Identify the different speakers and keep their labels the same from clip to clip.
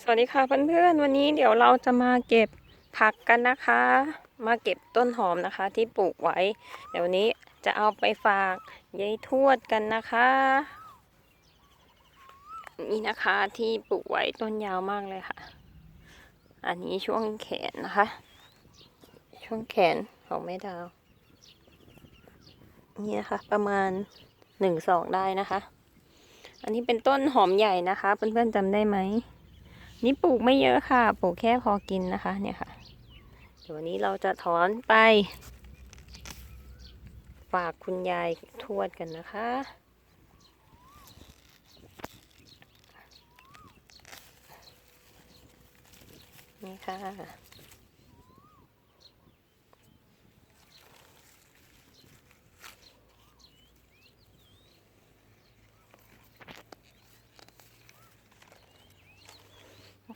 Speaker 1: สวัสดีค่ะเพื่อนๆ วันนี้เดี๋ยวเราจะมาเก็บผักกันนะคะ มาเก็บต้นหอมนะคะที่ปลูกไว้ เดี๋ยววนนี้จะเอาไปฝากยายทวดกันนะคะ นี่นะคะที่ปลูกไว้ต้นยาวมากเลยค่ะ อันนี้ช่วงแขนนะคะ ช่วงแขนของแม่ดาว นี่นะคะประมาณหนึ่งสองได้นะคะ อันนี้เป็นต้นหอมใหญ่นะคะ เพื่อนๆจำได้ไหม นี่ปลูกไม่เยอะค่ะ ปลูกแค่พอกินนะคะ เนี่ยค่ะเดี๋ยววันนี้เราจะถอนไป ฝากคุณยายทวดกันนะคะ นี่ค่ะ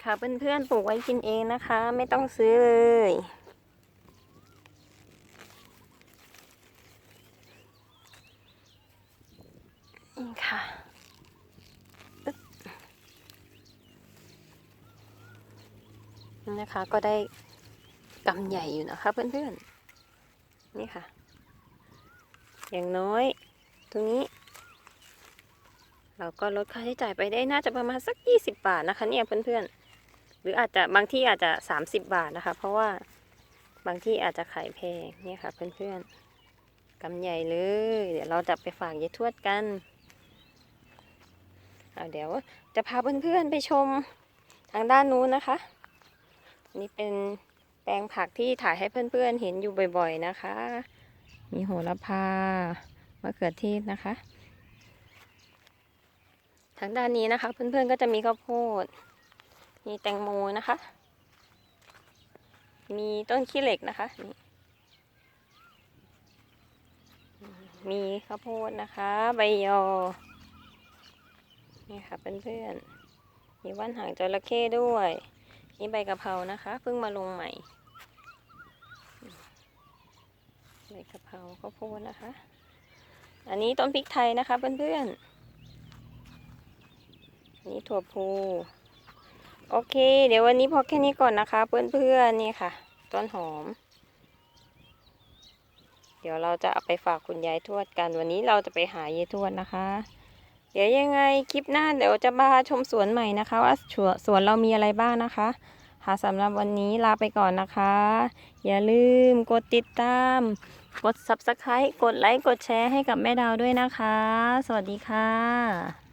Speaker 1: ค่ะเพื่อนๆปลูกไว้กินเองนะคะ ไม่ต้องซื้อเลย นี่ค่ะอึ๊บนี่นะคะก็ได้กำใหญ่อยู่นะคะเพื่อนๆ นี่ค่ะ อย่างน้อย ตรงนี้ เราก็ลดค่าใช้จ่ายไปได้น่าจะประมาณสัก 20 บาทนะคะเนี่ยเพื่อนๆ หรืออาจจะบางที่อาจจะ 30 บาทนะคะ เพราะว่าบางที่อาจจะขายแพงเนี่ยค่ะ เพื่อนๆกำใหญ่เลย เดี๋ยวเราจะไปฝากยายทวดกันเอาเดี๋ยวจะพาเพื่อนๆไปชมทางด้านนู้นนะคะ นี่เป็นแปลงผักที่ถ่ายให้เพื่อนๆเห็นอยู่บ่อยๆนะคะ มีโหระพามะเขือเทศนะคะ ทางด้านนี้นะคะ เพื่อนๆก็จะมีข้าวโพด มีแตงโมนะคะ มีต้นขี้เหล็กนะคะนี่มีข้าวโพดนะคะ ใบยอ นี่ค่ะเพื่อนๆ มีว่านหางจระเข้ด้วย นี่ใบกะเพรานะคะ เพิ่งมาลงใหม่ ใบกะเพราข้าวโพดนะคะ อันนี้ต้นพริกไทยนะคะเพื่อนๆ นี่ถั่วพู โอเค เดี๋ยววันนี้พอแค่นี้ก่อนนะคะ เพื่อนๆนี่ค่ะ ต้นหอม เดี๋ยวเราจะเอาไปฝากคุณยายทวดกัน วันนี้เราจะไปหายายทวดนะคะ เดี๋ยวยังไงคลิปหน้าเดี๋ยวจะมาชมสวนใหม่นะคะ ว่าสวนสวนเรามีอะไรบ้างนะคะค่ะสำหรับวันนี้ลาไปก่อนนะคะ อย่าลืมกดติดตาม กด subscribe กดไลค์ กดแชร์ให้กับแม่ดาวด้วยนะคะ สวัสดีค่ะ